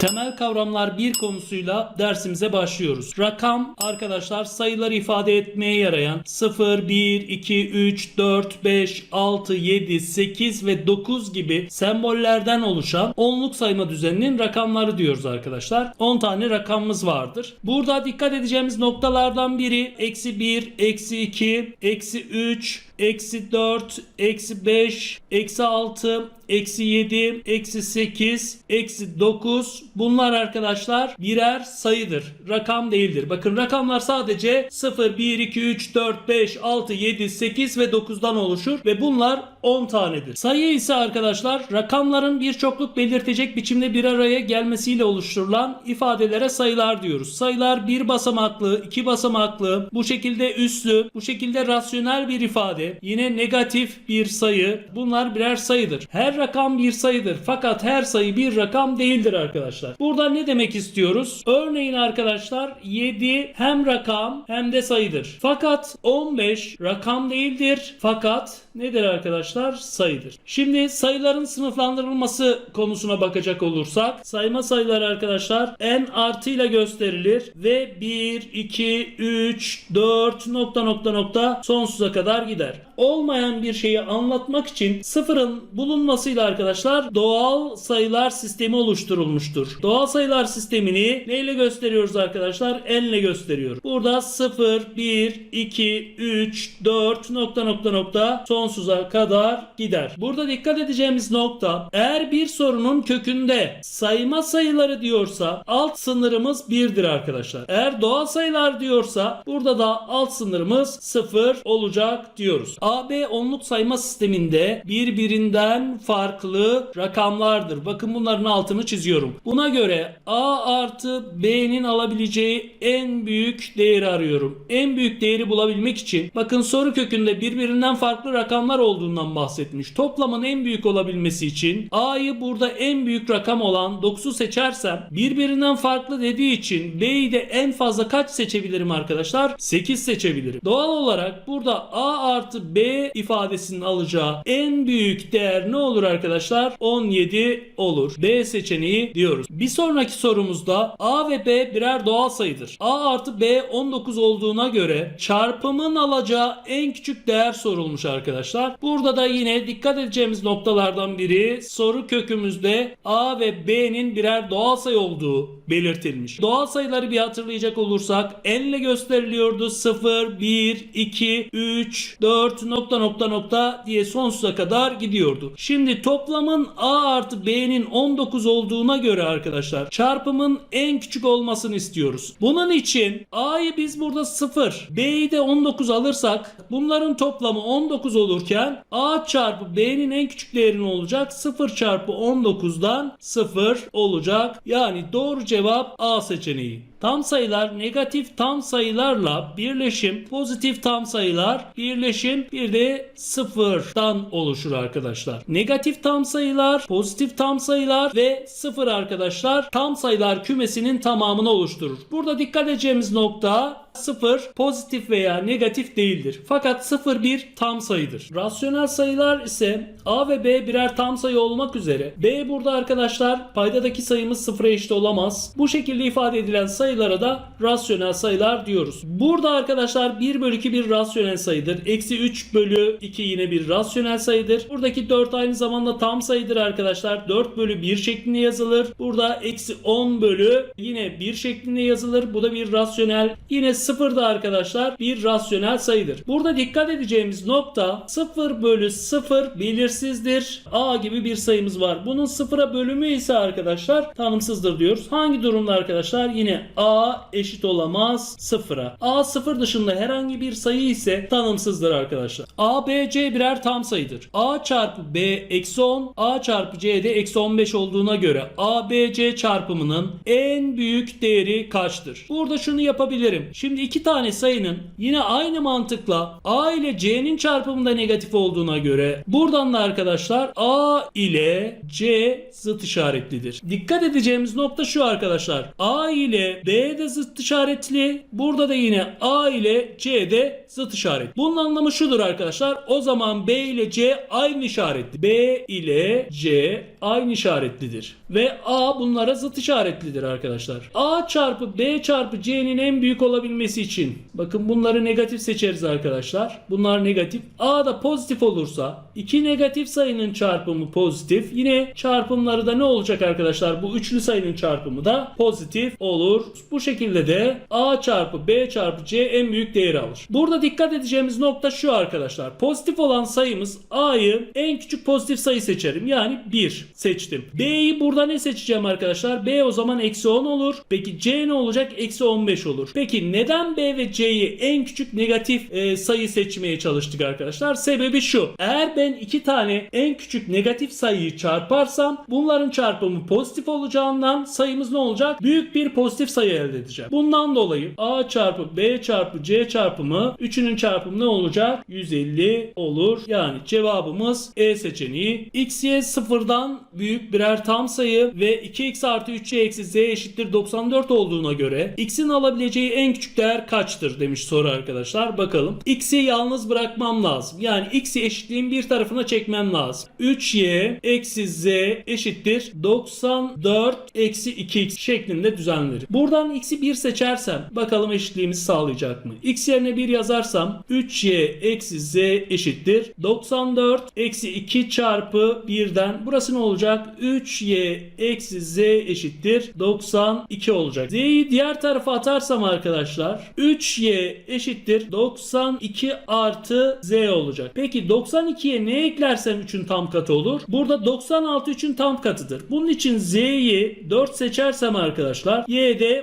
Temel kavramlar bir konusuyla dersimize başlıyoruz. Rakam arkadaşlar sayıları ifade etmeye yarayan 0, 1, 2, 3, 4, 5, 6, 7, 8 ve 9 gibi sembollerden oluşan onluk sayma düzeninin rakamları diyoruz arkadaşlar. 10 tane rakamımız vardır. Burada dikkat edeceğimiz noktalardan biri eksi 1, eksi 2, eksi 3, eksi 4, eksi 5, eksi 6, eksi 7, eksi 8, eksi 9. Bunlar arkadaşlar birer sayıdır. Rakam değildir. Bakın rakamlar sadece 0, 1, 2, 3, 4, 5, 6, 7, 8 ve 9'dan oluşur ve bunlar 10 tanedir. Sayı ise arkadaşlar rakamların bir çokluk belirtecek biçimde bir araya gelmesiyle oluşturulan ifadelere sayılar diyoruz. Sayılar bir basamaklı, iki basamaklı, bu şekilde üslü, bu şekilde rasyonel bir ifade, yine negatif bir sayı. Bunlar birer sayıdır. Her rakam bir sayıdır fakat her sayı bir rakam değildir arkadaşlar. Burada ne demek istiyoruz? Örneğin arkadaşlar 7 hem rakam hem de sayıdır. Fakat 15 rakam değildir fakat nedir arkadaşlar? Sayıdır. Şimdi sayıların sınıflandırılması konusuna bakacak olursak sayma sayıları arkadaşlar n artıyla gösterilir ve 1, 2, 3, 4 nokta nokta nokta sonsuza kadar gider. Olmayan bir şeyi anlatmak için sıfırın bulunmasıyla arkadaşlar doğal sayılar sistemi oluşturulmuştur. Doğal sayılar sistemini neyle gösteriyoruz arkadaşlar? N ile gösteriyoruz. Burada 0, 1, 2, 3, 4 nokta nokta nokta sonsuza kadar gider. Burada dikkat edeceğimiz nokta eğer bir sorunun kökünde sayma sayıları diyorsa alt sınırımız 1'dir arkadaşlar. Eğer doğal sayılar diyorsa burada da alt sınırımız 0 olacak diyoruz. AB onluk sayma sisteminde birbirinden farklı rakamlardır. Bakın bunların altını çiziyorum. Buna göre A artı B'nin alabileceği en büyük değeri arıyorum. En büyük değeri bulabilmek için bakın soru kökünde birbirinden farklı rakamlar olduğundan bahsetmiş. Toplamın en büyük olabilmesi için A'yı burada en büyük rakam olan 9'u seçersem birbirinden farklı dediği için B'yi de en fazla kaç seçebilirim arkadaşlar? 8 seçebilirim. Doğal olarak burada A artı B ifadesinin alacağı en büyük değer ne olur arkadaşlar? 17 olur. B seçeneği diyoruz. Bir sonraki sorumuzda A ve B birer doğal sayıdır. A artı B 19 olduğuna göre çarpımın alacağı en küçük değer sorulmuş arkadaşlar. Burada da yine dikkat edeceğimiz noktalardan biri soru kökümüzde A ve B'nin birer doğal sayı olduğu belirtilmiş. Doğal sayıları bir hatırlayacak olursak n ile gösteriliyordu. 0, 1, 2, 3, 4 nokta nokta nokta diye sonsuza kadar gidiyordu. Şimdi toplamın A artı B'nin 19 olduğuna göre arkadaşlar çarpımın en küçük olmasını istiyoruz. Bunun için A'yı biz burada 0, B'yi de 19 alırsak bunların toplamı 19 olurken A çarpı B'nin en küçük değeri ne olacak? 0 çarpı 19'dan 0 olacak. Yani doğru cevap A seçeneği. Tam sayılar negatif tam sayılarla birleşim pozitif tam sayılar birleşim bir de sıfırdan oluşur arkadaşlar. Negatif tam sayılar, pozitif tam sayılar ve sıfır arkadaşlar tam sayılar kümesinin tamamını oluşturur. Burada dikkat edeceğimiz nokta 0 pozitif veya negatif değildir. Fakat 0 bir tam sayıdır. Rasyonel sayılar ise A ve B birer tam sayı olmak üzere. B burada arkadaşlar paydadaki sayımız sıfıra eşit olamaz. Bu şekilde ifade edilen sayılara da rasyonel sayılar diyoruz. Burada arkadaşlar 1 bölü 2 bir rasyonel sayıdır. Eksi 3 bölü 2 yine bir rasyonel sayıdır. Buradaki 4 aynı zamanda tam sayıdır arkadaşlar. 4 bölü 1 şeklinde yazılır. Burada eksi 10 bölü yine 1 şeklinde yazılır. Bu da bir rasyonel. Yine 0 da arkadaşlar bir rasyonel sayıdır. Burada dikkat edeceğimiz nokta 0 bölü 0 belirsizdir. A gibi bir sayımız var. Bunun 0'a bölümü ise arkadaşlar tanımsızdır diyoruz. Hangi durumda arkadaşlar? Yine A eşit olamaz 0'a. A 0 dışında herhangi bir sayı ise tanımsızdır arkadaşlar. A, B, C birer tam sayıdır. A çarpı B eksi 10, A çarpı C de eksi 15 olduğuna göre A, B, C çarpımının en büyük değeri kaçtır? Burada şunu yapabilirim. Şimdi iki tane sayının yine aynı mantıkla A ile C'nin çarpımında negatif olduğuna göre buradan da arkadaşlar A ile C zıt işaretlidir. Dikkat edeceğimiz nokta şu arkadaşlar. A ile B de zıt işaretli. Burada da yine A ile C de zıt işaret. Bunun anlamı şudur arkadaşlar. O zaman B ile C aynı işaretli. B ile C aynı işaretlidir. Ve A bunlara zıt işaretlidir arkadaşlar. A çarpı B çarpı C'nin en büyük olabilmesi için bakın bunları negatif seçeriz arkadaşlar. Bunlar negatif. A da pozitif olursa iki negatif sayının çarpımı pozitif. Yine çarpımları da ne olacak arkadaşlar? Bu üçlü sayının çarpımı da pozitif olur. Bu şekilde de A çarpı B çarpı C en büyük değeri alır. Burada dikkat edeceğimiz nokta şu arkadaşlar. Pozitif olan sayımız A'yı en küçük pozitif sayı seçerim. Yani 1 seçtim. B'yi burada ne seçeceğim arkadaşlar? B o zaman eksi 10 olur. Peki C ne olacak? Eksi 15 olur. Peki neden B ve C'yi en küçük negatif e, sayı seçmeye çalıştık arkadaşlar? Sebebi şu. Eğer ben iki tane en küçük negatif sayıyı çarparsam bunların çarpımı pozitif olacağından sayımız ne olacak? Büyük bir pozitif sayı elde edeceğim. Bundan dolayı A çarpı B çarpı C çarpımı üçünün çarpımı ne olacak? 150 olur. Yani cevabımız E seçeneği. X, Y sıfırdan büyük birer tam sayı ve 2x artı 3y eksi z eşittir 94 olduğuna göre x'in alabileceği en küçük değer kaçtır demiş soru arkadaşlar. Bakalım. x'i yalnız bırakmam lazım. Yani x'i eşitliğin bir tarafına çekmem lazım. 3y eksi z eşittir 94 eksi 2x şeklinde düzenlerim. Buradan x'i 1 seçersem bakalım eşitliğimizi sağlayacak mı? x yerine 1 yazarsam 3y eksi z eşittir 94 eksi 2 çarpı 1'den burası ne olacak? 3y eksi z eşittir 92 olacak. Z'yi diğer tarafa atarsam arkadaşlar 3y eşittir 92 artı z olacak. Peki 92'ye ne eklersem 3'ün tam katı olur? Burada 96 3'ün tam katıdır. Bunun için z'yi 4 seçersem arkadaşlar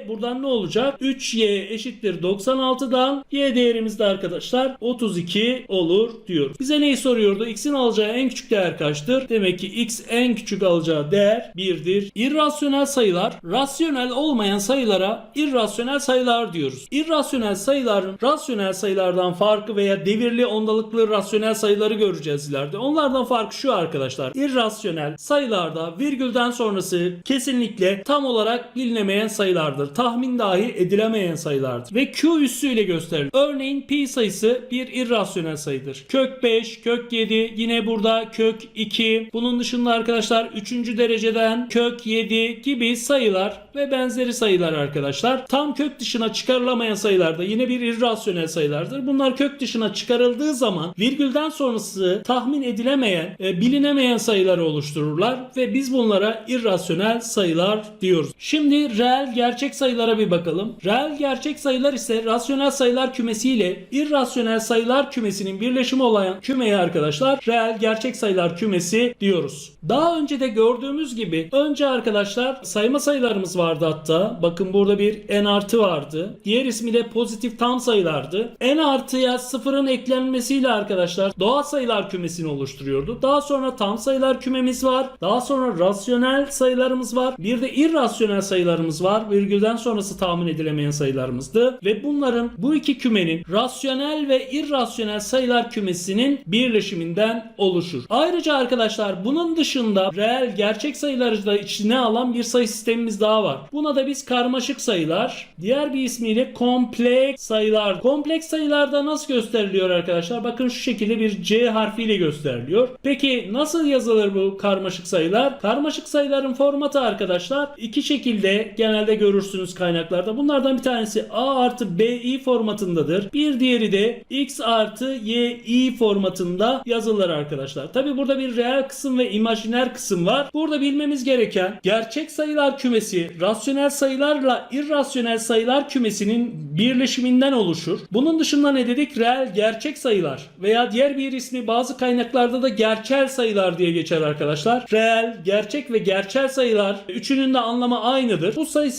buradan ne olacak? 3y eşittir 96'dan y değerimiz de arkadaşlar 32 olur diyoruz. Bize neyi soruyordu? X'in alacağı en küçük değer kaçtır? Demek ki x en küçük alacağı değer 1'dir. İrrasyonel sayılar rasyonel olmayan sayılara irrasyonel sayılar diyoruz. İrrasyonel sayıların rasyonel sayılardan farkı veya devirli ondalıklı rasyonel sayıları göreceğiz ileride. Onlardan farkı şu arkadaşlar. İrrasyonel sayılarda virgülden sonrası kesinlikle tam olarak bilinemeyen sayılardır. Tahmin dahi edilemeyen sayılardır. Ve Q üssüyle gösterilir. Örneğin pi sayısı bir irrasyonel sayıdır. Kök 5, kök 7, yine burada kök 2. Bunun dışında arkadaşlar 3. dereceden kök 7 gibi sayılar ve benzeri sayılar arkadaşlar. Tam kök dışına çıkarılamayan sayılar da yine bir irrasyonel sayılardır. Bunlar kök dışına çıkarıldığı zaman virgülden sonrası tahmin edilemeyen, e, bilinemeyen sayıları oluştururlar ve biz bunlara irrasyonel sayılar diyoruz. Şimdi reel gerçek sayılara bir bakalım. Reel gerçek sayılar ise rasyonel sayılar kümesi ile irrasyonel sayılar kümesinin birleşimi olan kümeye arkadaşlar reel gerçek sayılar kümesi diyoruz. Daha önce de gördüğümüz gibi önce arkadaşlar sayma sayılarımız vardı hatta. Bakın burada bir n artı vardı. Diğer ismi de pozitif tam sayılardı. n artıya sıfırın eklenmesiyle arkadaşlar doğal sayılar kümesini oluşturuyordu. Daha sonra tam sayılar kümemiz var. Daha sonra rasyonel sayılarımız var. Bir de irrasyonel sayılarımız var. Virgülden sonrası tahmin edilemeyen sayılarımızdı. Ve bunların bu iki kümenin rasyonel ve irrasyonel sayılar kümesinin birleşiminden oluşur. Ayrıca arkadaşlar bunun dışında reel gerçek sayıları da içine alan bir sayı sistemimiz daha var. Buna da biz karmaşık sayılar, diğer bir ismiyle kompleks sayılar. Kompleks sayılarda nasıl gösteriliyor arkadaşlar? Bakın şu şekilde bir C harfiyle gösteriliyor. Peki nasıl yazılır bu karmaşık sayılar? Karmaşık sayıların formatı arkadaşlar iki şekilde genelde görürsünüz kaynaklarda. Bunlardan bir tanesi A artı BI formatındadır. Bir diğeri de X artı YI formatında yazılır arkadaşlar. Tabi burada bir reel kısım ve imajiner kısım var. Burada bilmemiz gereken gerçek sayılar kümesi rasyonel sayılarla irrasyonel sayılar kümesinin birleşiminden oluşur. Bunun dışında ne dedik? Reel gerçek sayılar veya diğer bir ismi bazı kaynaklarda da gerçel sayılar diye geçer arkadaşlar. Reel, gerçek ve gerçel sayılar üçünün de anlamı aynıdır. Bu sayı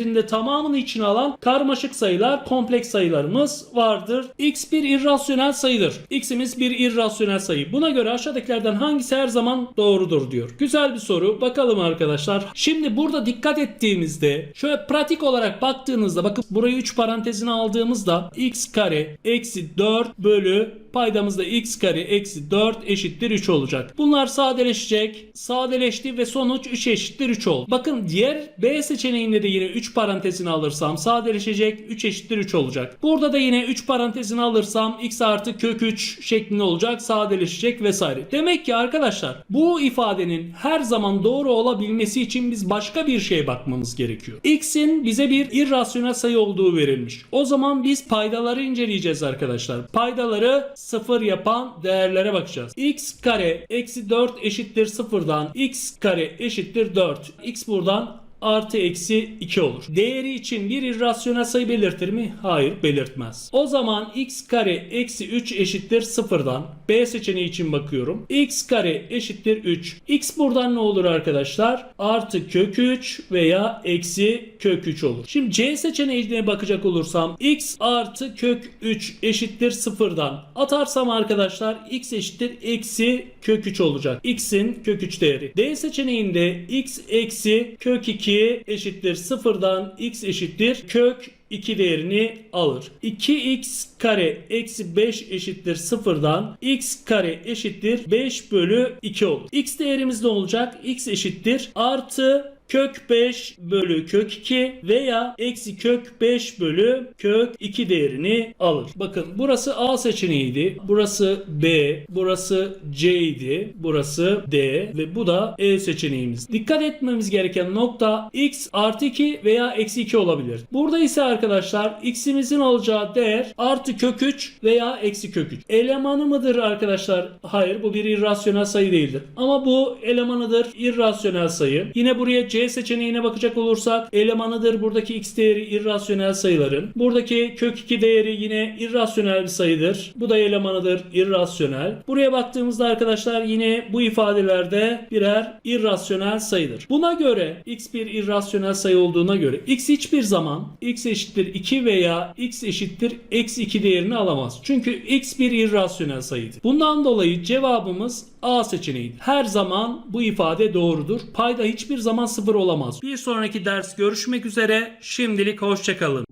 sistemlerinde tamamını içine alan karmaşık sayılar, kompleks sayılarımız vardır. X bir irrasyonel sayıdır. X'imiz bir irrasyonel sayı. Buna göre aşağıdakilerden hangisi her zaman doğrudur diyor. Güzel bir soru. Bakalım arkadaşlar. Şimdi burada dikkat ettiğimizde şöyle pratik olarak baktığınızda bakın burayı 3 parantezine aldığımızda x kare eksi 4 bölü paydamızda x kare eksi 4 eşittir 3 olacak. Bunlar sadeleşecek. Sadeleşti ve sonuç 3 eşittir 3 oldu. Bakın diğer B seçeneğinde de yine 3 3 parantezini alırsam sadeleşecek 3 eşittir 3 olacak. Burada da yine 3 parantezini alırsam x artı kök 3 şeklinde olacak sadeleşecek vesaire. Demek ki arkadaşlar bu ifadenin her zaman doğru olabilmesi için biz başka bir şeye bakmamız gerekiyor. x'in bize bir irrasyonel sayı olduğu verilmiş. O zaman biz paydaları inceleyeceğiz arkadaşlar. Paydaları sıfır yapan değerlere bakacağız. x kare eksi 4 eşittir sıfırdan x kare eşittir 4. x buradan artı eksi 2 olur. Değeri için bir irrasyonel sayı belirtir mi? Hayır belirtmez. O zaman x kare eksi 3 eşittir sıfırdan. B seçeneği için bakıyorum. x kare eşittir 3. x buradan ne olur arkadaşlar? Artı kök 3 veya eksi kök 3 olur. Şimdi C seçeneğine bakacak olursam x artı kök 3 eşittir sıfırdan. Atarsam arkadaşlar x eşittir eksi kök 3 olacak. x'in kök 3 değeri. D seçeneğinde x eksi kök 2 eşittir sıfırdan x eşittir kök 2 değerini alır. 2x kare eksi 5 eşittir sıfırdan x kare eşittir 5 bölü 2 olur. x değerimiz ne olacak? x eşittir artı kök 5 bölü kök 2 veya eksi kök 5 bölü kök 2 değerini alır. Bakın burası A seçeneğiydi. Burası B. Burası C idi. Burası D ve bu da E seçeneğimiz. Dikkat etmemiz gereken nokta x artı 2 veya eksi 2 olabilir. Burada ise arkadaşlar x'imizin alacağı değer artı kök 3 veya eksi kök 3. Elemanı mıdır arkadaşlar? Hayır bu bir irrasyonel sayı değildir. Ama bu elemanıdır irrasyonel sayı. Yine buraya C seçeneğine bakacak olursak elemanıdır buradaki x değeri irrasyonel sayıların. Buradaki kök 2 değeri yine irrasyonel bir sayıdır. Bu da elemanıdır irrasyonel. Buraya baktığımızda arkadaşlar yine bu ifadelerde birer irrasyonel sayıdır. Buna göre x bir irrasyonel sayı olduğuna göre x hiçbir zaman x eşittir 2 veya x eşittir eksi 2 değerini alamaz. Çünkü x bir irrasyonel sayıdır. Bundan dolayı cevabımız A seçeneği. Her zaman bu ifade doğrudur. Payda hiçbir zaman sıfır olamaz. Bir sonraki ders görüşmek üzere. Şimdilik hoşçakalın.